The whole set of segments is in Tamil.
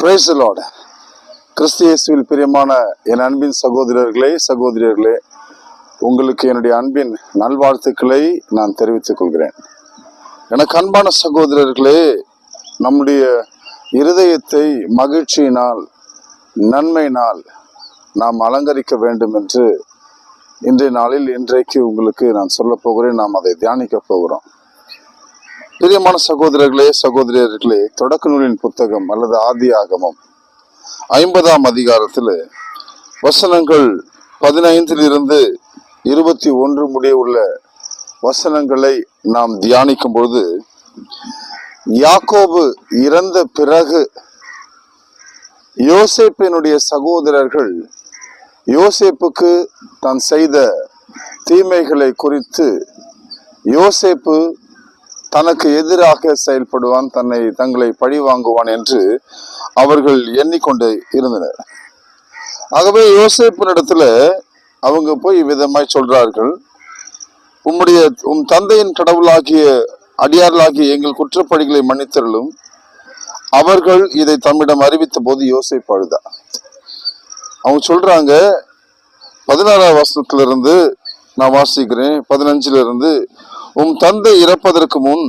பிரைசலோட கிறிஸ்தியேசுவில் பிரியமான என் அன்பின் சகோதரர்களே சகோதரியர்களே உங்களுக்கு என்னுடைய அன்பின் நல்வாழ்த்துக்களை நான் தெரிவித்துக் கொள்கிறேன். எனக்கு அன்பான சகோதரர்களே நம்முடைய இருதயத்தை மகிழ்ச்சியினால் நன்மையினால் நாம் அலங்கரிக்க வேண்டும் என்று இன்றைய நாளில் இன்றைக்கு உங்களுக்கு நான் சொல்ல போகிறேன். நாம் அதை தியானிக்க போகிறோம். பிரியமான சகோதரர்களே சகோதரியர்களே தொடக்க நூலின் புத்தகம் அல்லது ஆதி ஆகமம் ஐம்பதாம் அதிகாரத்தில் வசனங்கள் பதினைந்திலிருந்து இருபத்தி ஒன்று முடிய உள்ள வசனங்களை நாம் தியானிக்கும் பொழுது யாக்கோபு இறந்த பிறகு யோசேப்பினுடைய சகோதரர்கள் யோசேப்புக்கு தான் செய்த தீமைகளை குறித்து யோசேப்பு தனக்கு எதிராக செயல்படுவான் தன்னை தங்களை பழி வாங்குவான் என்று அவர்கள் எண்ணிக்கொண்டு இருந்தனர். ஆகவே யோசேப்பினிடத்துல அவங்க போய் விதமாய் சொல்றார்கள். உம்முடைய உம் தந்தையின் கடவுளாகிய அடியார்களாகிய எங்கள் குற்றப்படிகளை மன்னித்தருளும். அவர்கள் இதை தம்மிடம் அறிவித்த போது யோசேப்பு அழுதா. அவங்க சொல்றாங்க பதினாறாம் வருஷத்துல இருந்து நான் வாசிக்கிறேன். பதினஞ்சுல இருந்து உன் தந்தை இறப்பதற்கு முன்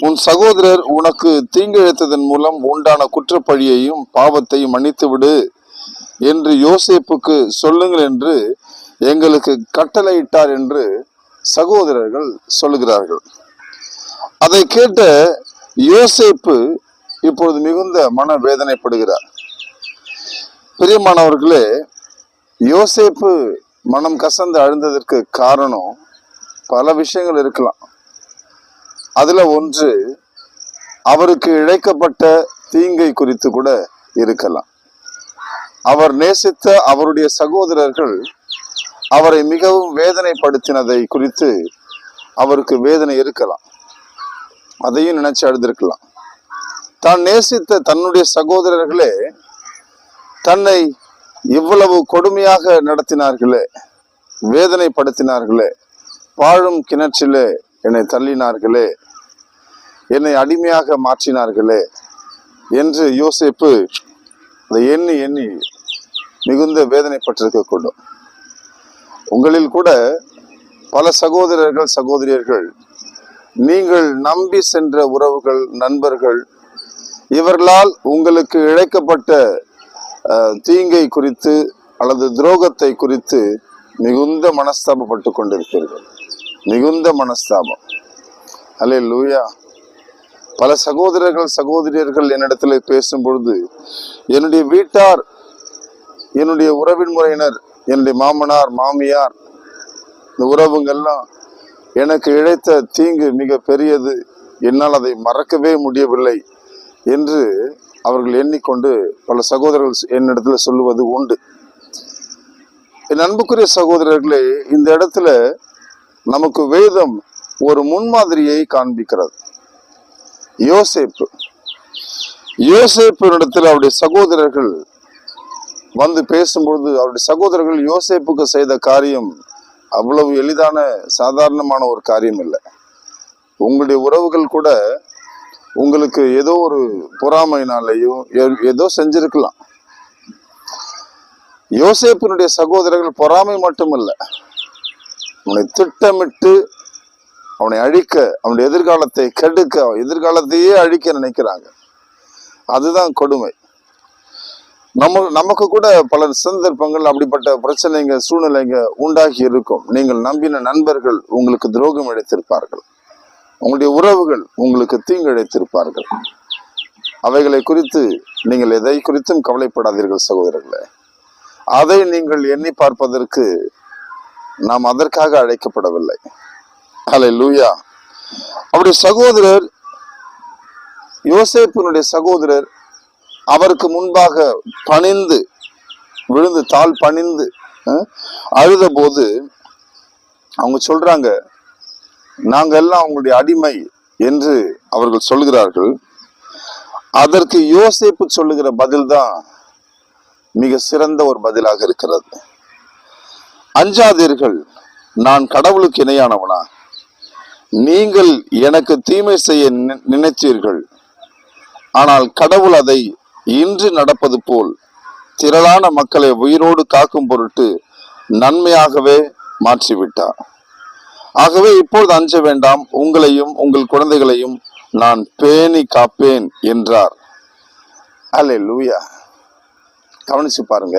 உன் சகோதரர் உனக்கு தீங்கிழைத்ததன் மூலம் உண்டான குற்றப்பழியையும் பாவத்தையும் மன்னித்து விடு என்று யோசேப்புக்கு சொல்லுங்கள் என்று எங்களுக்கு கட்டளையிட்டார் என்று சகோதரர்கள் சொல்லுகிறார்கள். அதை கேட்ட யோசேப்பு இப்பொழுது மிகுந்த மன வேதனைப்படுகிறார் பிரியமானவர்களே யோசேப்பு மனம் கசந்து அழுந்ததற்கு காரணம் பல விஷயங்கள் இருக்கலாம். அதுல ஒன்று அவருக்கு இழைக்கப்பட்ட தீங்கை குறித்து கூட இருக்கலாம். அவர் நேசித்த அவருடைய சகோதரர்கள் அவரை மிகவும் வேதனைப்படுத்தினதை குறித்து அவருக்கு வேதனை இருக்கலாம். அதையும் நினைச்சு அழுதிருக்கலாம் தான் நேசித்த தன்னுடைய சகோதரர்களே தன்னை இவ்வளவு கொடுமையாக நடத்தினார்களே வேதனைப்படுத்தினார்களே பாழும் கிணற்றிலே என்னை தள்ளினார்களே என்னை அடிமையாக மாற்றினார்களே என்று யோசிப்பு அதை எண்ணி எண்ணி மிகுந்த வேதனைப்பட்டிருக்க கூடும். உங்களில் கூட பல சகோதரர்கள் சகோதரியர்கள் நீங்கள் நம்பி சென்ற உறவுகள் நண்பர்கள் இவர்களால் உங்களுக்கு இழைக்கப்பட்ட தீங்கை குறித்து அல்லது துரோகத்தை குறித்து மிகுந்த மனஸ்தாபப்பட்டு கொண்டிருப்பீர்கள் மிகுந்த மனஸ்தாபம். அல்லே லூயா பல சகோதரர்கள் சகோதரியர்கள் என்னிடத்தில் பேசும் பொழுது என்னுடைய வீட்டார் என்னுடைய உறவின் முறையினர் என்னுடைய மாமனார் மாமியார் இந்த உறவுங்கள்லாம் எனக்கு இழைத்த தீங்கு மிக பெரியது. என்னால் அதை மறக்கவே முடியவில்லை என்று அவர்கள் எண்ணிக்கொண்டு பல சகோதரர்கள் என்னிடத்தில் சொல்லுவது உண்டு. என் அன்புக்குரிய சகோதரர்களே இந்த இடத்துல நமக்கு வேதம் ஒரு முன்மாதிரியை காண்பிக்கிறது. யோசேப்பு. யோசேப்பினிடத்தில் அவருடைய சகோதரர்கள் வந்து பேசும்பொழுது அவருடைய சகோதரர்கள் யோசேப்புக்கு செய்த காரியம் அவ்வளவு எளிதான சாதாரணமான ஒரு காரியம் இல்லை. உங்களுடைய உறவுகள் கூட உங்களுக்கு ஏதோ ஒரு பொறாமைனாலேயோ ஏதோ செஞ்சிருக்கலாம். யோசேப்பினுடைய சகோதரர்கள் பொறாமை மட்டுமல்ல. அவனை திட்டமிட்டு அவனை அழிக்க அவனுடைய எதிர்காலத்தை கெடுக்க அவன் எதிர்காலத்தையே அழிக்க நினைக்கிறாங்க. அதுதான் கொடுமை. நம்ம நமக்கு கூட பல சந்தர்ப்பங்கள் அப்படிப்பட்ட பிரச்சனைங்க சூழ்நிலைங்க உண்டாகி இருக்கும். நீங்கள் நம்பின நண்பர்கள் உங்களுக்கு துரோகம் இழைத்திருப்பார்கள் உங்களுடைய உறவுகள் உங்களுக்கு தீங்கழைத்திருப்பார்கள் அவைகளை குறித்து நீங்கள் எதை குறித்தும் கவலைப்படாதீர்கள் சகோதரர்களே. அதை நீங்கள் எண்ணி பார்ப்பதற்கு நாம் அதற்காக அழைக்கப்படவில்லை. அலை லூயா அவருடைய சகோதரர் யோசேப்பினுடைய சகோதரர் அவருக்கு முன்பாக பணிந்து விழுந்து தாழ் பணிந்து அழுத போது அவங்க சொல்றாங்க நாங்க எல்லாம் அவங்களுடைய அடிமை என்று அவர்கள் சொல்கிறார்கள் அதற்கு யோசேப்பு சொல்லுகிற பதில் தான் மிக சிறந்த ஒரு பதிலாக இருக்கிறது. அஞ்சாதீர்கள். நான் கடவுளுக்கு இணையானவனா? நீங்கள் எனக்கு தீமை செய்ய நினைத்தீர்கள். ஆனால் கடவுள் அதை இன்று நடப்பது போல் திரளான மக்களை உயிரோடு காக்கும் பொருட்டு நன்மையாகவே மாற்றிவிட்டார். ஆகவே இப்பொழுது அஞ்ச வேண்டாம் உங்களையும் உங்கள் குழந்தைகளையும் நான் பேணி காப்பேன் என்றார். அல்ல லூயா கவனிச்சு பாருங்க.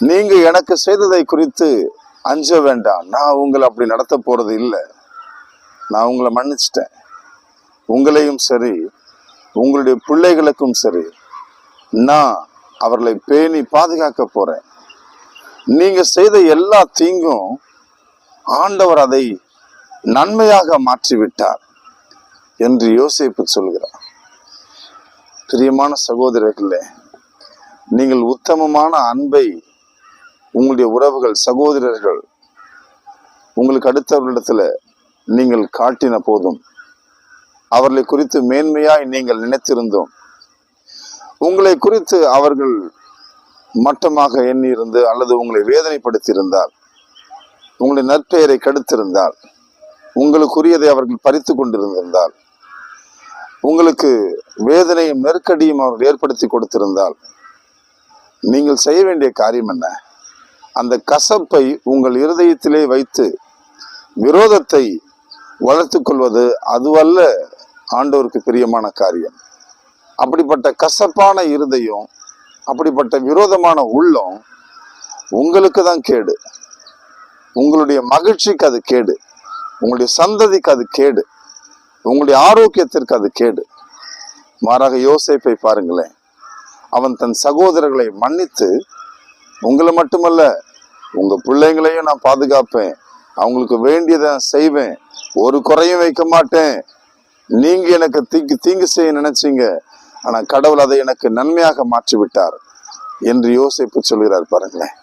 நீங்க எனக்கு செய்ததை குறித்து அஞ்ச வேண்டாம். நான் உங்களை அப்படி நடத்த போறது இல்லை. நான் உங்களை மன்னிச்சிட்டேன். உங்களையும் சரி உங்களுடைய பிள்ளைகளுக்கும் சரி நான் அவர்களை பேணி பாதுகாக்க போறேன். நீங்க செய்த எல்லா தீங்கும் ஆண்டவர் அதை நன்மையாக மாற்றிவிட்டார் என்று யோசிப்பு சொல்கிறார். பிரியமான சகோதரர்களே நீங்கள் உத்தமமான அன்பை உங்களுடைய உறவுகள் சகோதரர்கள் உங்களுக்கு அடுத்தவர்களிடத்துல நீங்கள் காட்டின போதும் அவர்களை குறித்து மேன்மையாய் நீங்கள் நினைத்திருந்தோம். உங்களை குறித்து அவர்கள் மட்டமாக எண்ணியிருந்து அல்லது உங்களை வேதனைப்படுத்தியிருந்தால் உங்களுடைய நற்பெயரை கெடுத்திருந்தால் உங்களுக்குரியதை அவர்கள் பறித்து கொண்டிருந்திருந்தால் உங்களுக்கு வேதனையும் நெருக்கடியும் அவர்கள் ஏற்படுத்தி கொடுத்திருந்தால் நீங்கள் செய்ய வேண்டிய காரியம் என்ன? அந்த கசப்பை உங்கள் இருதயத்திலே வைத்து விரோதத்தை வளர்த்து கொள்வது அதுவல்ல. ஆண்டவருக்கு பிரியமான காரியம். அப்படிப்பட்ட கசப்பான இருதயம் அப்படிப்பட்ட விரோதமான உள்ளம் உங்களுக்கு தான் கேடு. உங்களுடைய மகிழ்ச்சிக்கு அது கேடு. உங்களுடைய சந்ததிக்கு அது கேடு. உங்களுடைய ஆரோக்கியத்திற்கு அது கேடு. மாறாக யோசிப்பை பாருங்களேன். அவன் தன் சகோதரர்களை மன்னித்து உங்களை மட்டுமல்ல உங்க பிள்ளைங்களையும் நான் பாதுகாப்பேன். அவங்களுக்கு வேண்டியதை செய்வேன். ஒரு குறையும் வைக்க மாட்டேன். நீங்க எனக்கு தீங்கு தீங்கு செய்ய நினைச்சீங்க. ஆனா கடவுள் அதை எனக்கு நன்மையாக மாற்றி விட்டார் என்று யோசிப்பு சொல்கிறார் பாருங்களேன்.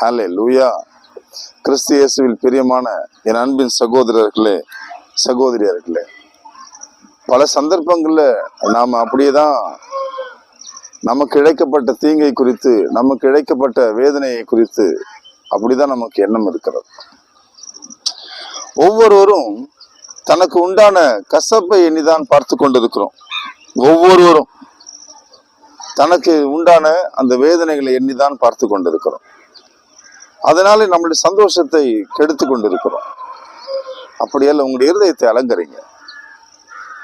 ஹலே லூயா கிறிஸ்து இயேசுவில் பிரியமான என் அன்பின் சகோதரர்களே சகோதரியர்களே பல சந்தர்ப்பங்களில் நாம் அப்படியே தான் நமக்கு இழைக்கப்பட்ட தீங்கை குறித்து நமக்கு இழைக்கப்பட்ட வேதனையை குறித்து அப்படிதான் நமக்கு எண்ணம் இருக்கிறது. ஒவ்வொருவரும் தனக்கு உண்டான கசப்பை எண்ணிதான் பார்த்து கொண்டிருக்கிறோம். ஒவ்வொருவரும் தனக்கு உண்டான அந்த வேதனைகளை எண்ணிதான் பார்த்து கொண்டிருக்கிறோம். அதனால நம்மளுடைய சந்தோஷத்தை கெடுத்து கொண்டிருக்கிறோம். அப்படியெல்லாம் உங்களுடைய இருதயத்தை அலங்கரிங்க.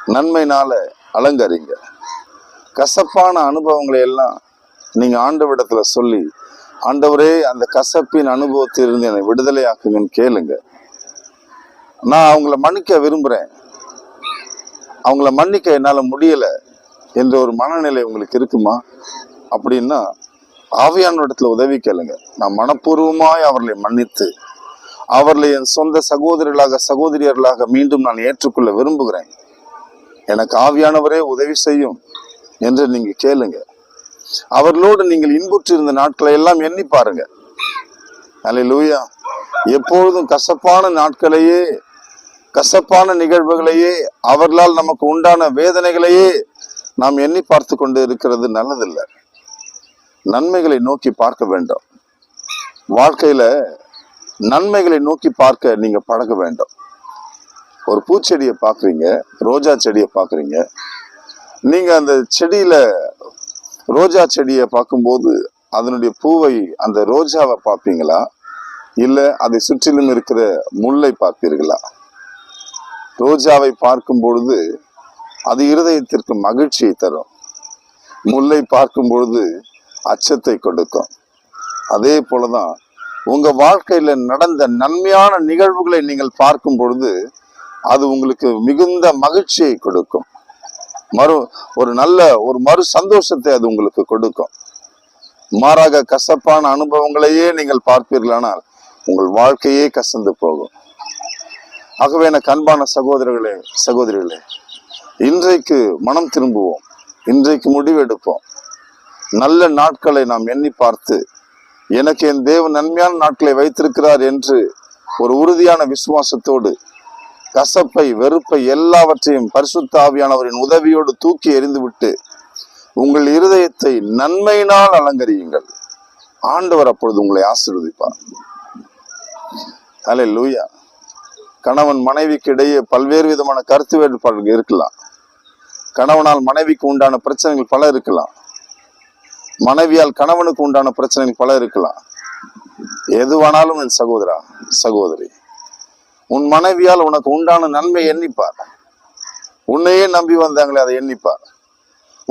நன்மைனால அலங்கரிங்க. கசப்பான அனுபவங்களை எல்லாம் நீங்கள் ஆண்டவிடத்தில் சொல்லி ஆண்டவரே அந்த கசப்பின் அனுபவத்திலிருந்து என்னை விடுதலையாக்குங்கன்னு கேளுங்க. நான் அவங்கள மன்னிக்க விரும்புகிறேன் அவங்கள மன்னிக்க என்னால் முடியலை என்ற ஒரு மனநிலை உங்களுக்கு இருக்குமா? அப்படின்னா ஆவியான இடத்துல உதவி கேளுங்க. நான் மனப்பூர்வமாய் அவர்களை மன்னித்து அவர்களை என் சொந்த சகோதரர்களாக சகோதரியர்களாக மீண்டும் நான் ஏற்றுக்கொள்ள விரும்புகிறேன். எனக்கு ஆவியானவரே உதவி செய்யும். என்று நீங்கள் கேளுங்க. அவர்களோடு நீங்கள் இன்புற்றிருந்த நாட்களை எல்லாம் எண்ணி பாருங்க. அல்லேலூயா எப்பொழுதும் கசப்பான நாட்களையே கசப்பான நிகழ்வுகளையே அவர்களால் நமக்கு உண்டான வேதனைகளையே நாம் எண்ணி பார்த்து கொண்டு இருக்கிறது நல்லதில்லை. நன்மைகளை நோக்கி பார்க்க வேண்டும். வாழ்க்கையில நன்மைகளை நோக்கி பார்க்க நீங்க பழக வேண்டும். ஒரு பூச்செடியை பார்க்குறீங்க ரோஜா செடியை பார்க்குறீங்க நீங்கள் அந்த செடியில் ரோஜா செடியை பார்க்கும்போது அதனுடைய பூவை அந்த ரோஜாவை பார்ப்பீங்களா? இல்லை அதை சுற்றிலும் இருக்கிற முல்லை பார்ப்பீர்களா? ரோஜாவை பார்க்கும் பொழுது அது இருதயத்திற்கு மகிழ்ச்சியை தரும். முல்லை பார்க்கும் பொழுது அச்சத்தை கொடுக்கும். அதே போலதான் உங்க வாழ்க்கையில நடந்த நன்மையான நிகழ்வுகளை நீங்கள் பார்க்கும் பொழுது அது உங்களுக்கு மிகுந்த மகிழ்ச்சியை கொடுக்கும். மறு ஒரு நல்ல ஒரு மறு சந்தோஷத்தை அது உங்களுக்கு கொடுக்கும். மாறாக கசப்பான அனுபவங்களையே நீங்கள் பார்ப்பீர்களானால் உங்கள் வாழ்க்கையே கசந்து போகும். ஆகவே எனக்கு அன்பான சகோதரர்களே சகோதரிகளே இன்றைக்கு மனம் திரும்புவோம். இன்றைக்கு முடிவெடுப்போம். நல்ல நாட்களை நாம் எண்ணி பார்த்து எனக்கு என் தேவன் நன்மையான நாட்களை வைத்திருக்கிறார் என்று ஒரு உறுதியான விசுவாசத்தோடு கசப்பை வெறுப்பை எல்லாவற்றையும் பரிசுத்த ஆவியானவரின் உதவியோடு தூக்கி எறிந்துவிட்டு உங்கள் இருதயத்தை நன்மையினால் அலங்கரியுங்கள். ஆண்டவர் அப்பொழுது உங்களை ஆசீர்வதிப்பார். அலே லூயா கணவன் மனைவிக்கு இடையே பல்வேறு விதமான கருத்து வேறுபாடுகள் இருக்கலாம். கணவனால் மனைவிக்கு உண்டான பிரச்சனைகள் பல இருக்கலாம். மனைவியால் கணவனுக்கு உண்டான பிரச்சனைகள் பல இருக்கலாம். எதுவானாலும் என் சகோதரா சகோதரி உன் மனைவியால் உனக்கு உண்டான நன்மை எண்ணிப்பார். உன்னையே நம்பி வந்தாங்களே அதை எண்ணிப்பார்.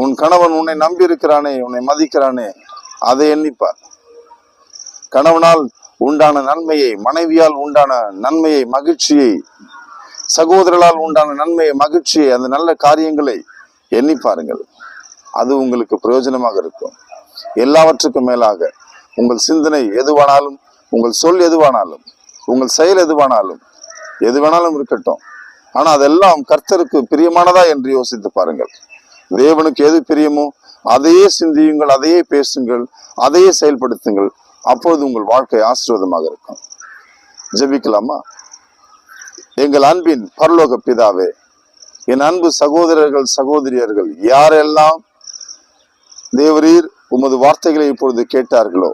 உன் கணவன் உன்னை நம்பி இருக்கிறானே உன்னை மதிக்கிறானே அதை எண்ணிப்பார். கணவனால் உண்டான நன்மையை மனைவியால் உண்டான நன்மையை மகிழ்ச்சியை சகோதரர்களால் உண்டான நன்மையை மகிழ்ச்சியை அந்த நல்ல காரியங்களை எண்ணி பாருங்கள். அது உங்களுக்கு பிரயோஜனமாக இருக்கும். எல்லாவற்றுக்கும் மேலாக உங்கள் சிந்தனை எதுவானாலும் உங்கள் சொல் எதுவானாலும் உங்கள் செயல் எதுவானாலும் எது வேணாலும் இருக்கட்டும். ஆனா அதெல்லாம் கர்த்தருக்கு பிரியமானதா என்று யோசித்து பாருங்கள். தேவனுக்கு எது பிரியமோ அதையே சிந்தியுங்கள் அதையே பேசுங்கள் அதையே செயல்படுத்துங்கள். அப்பொழுது உங்கள் வாழ்க்கை ஆசீர்வாதமாக இருக்கும். ஜெபிக்கலாமா? எங்கள் அன்பின் பரலோக பிதாவே என் அன்பு சகோதரர்கள் சகோதரியர்கள் யாரெல்லாம் தேவரீர் உமது வார்த்தைகளை இப்பொழுது கேட்டார்களோ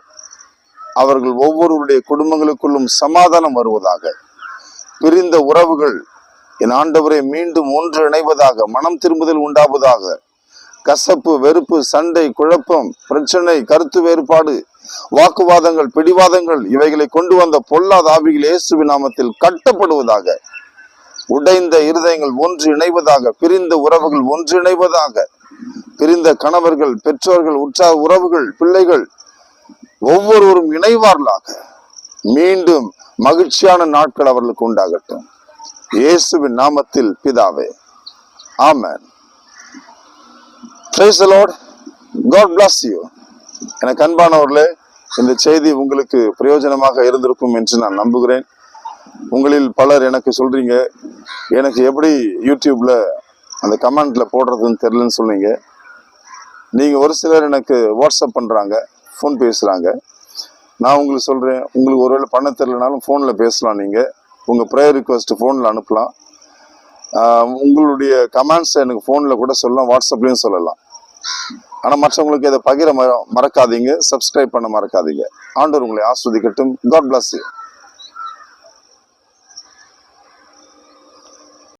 அவர்கள் ஒவ்வொருவருடைய குடும்பங்களுக்குள்ளும் சமாதானம் வருவதாக பிரிந்த உறவுகள். என் ஆண்டவரை மீண்டும் ஒன்று இணைவதாக மனம் திரும்புதல் உண்டாவதாக. கசப்பு வெறுப்பு சண்டை குழப்பம் பிரச்சனை கருத்து வேறுபாடு வாக்குவாதங்கள் பிடிவாதங்கள் இவைகளை கொண்டு வந்த பொல்லாத ஆவிகள் இயேசுவி நாமத்தில் கட்டப்படுவதாக. உடைந்த இருதயங்கள் ஒன்று இணைவதாக பிரிந்த உறவுகள் ஒன்று இணைவதாக. பிரிந்த கணவர்கள் பெற்றோர்கள் உற்றார் உறவுகள் பிள்ளைகள் ஒவ்வொருவரும் இணைவார்களாக. மீண்டும் மகிழ்ச்சியான நாட்கள் அவர்களுக்கு உண்டாகட்டும். இயேசுவின் நாமத்தில் பிதாவே ஆமென். Praise the Lord. எனக்கு அன்பானவர்களே இந்த செய்தி உங்களுக்கு பிரயோஜனமாக இருந்திருக்கும் என்று நான் நம்புகிறேன். உங்களில் பலர் எனக்கு சொல்றீங்க எனக்கு எப்படி யூடியூப்ல அந்த கமெண்ட்ல போடுறதுன்னு தெரியலன்னு சொன்னீங்க. நீங்க ஒரு சிலர் எனக்கு வாட்ஸ்அப் பண்றாங்க ஃபோன் பேசுறாங்க. நான் உங்களுக்கு சொல்கிறேன் உங்களுக்கு ஒருவேளை பண்ண தெரியலனாலும் ஃபோனில் பேசலாம் நீங்கள் உங்கள் ப்ரேயர் ரிக்வஸ்ட்டு ஃபோனில் அனுப்பலாம். உங்களுடைய கமெண்ட்ஸை எனக்கு ஃபோனில் கூட சொல்லலாம் வாட்ஸ்அப்லேயும் சொல்லலாம். ஆனால் மற்றவங்களுக்கு இதை பகிர மற- மறக்காதீங்க சப்ஸ்கிரைப் பண்ண மறக்காதீங்க. ஆண்டவர் உங்களை ஆஸ்வதிக்கட்டும். God bless you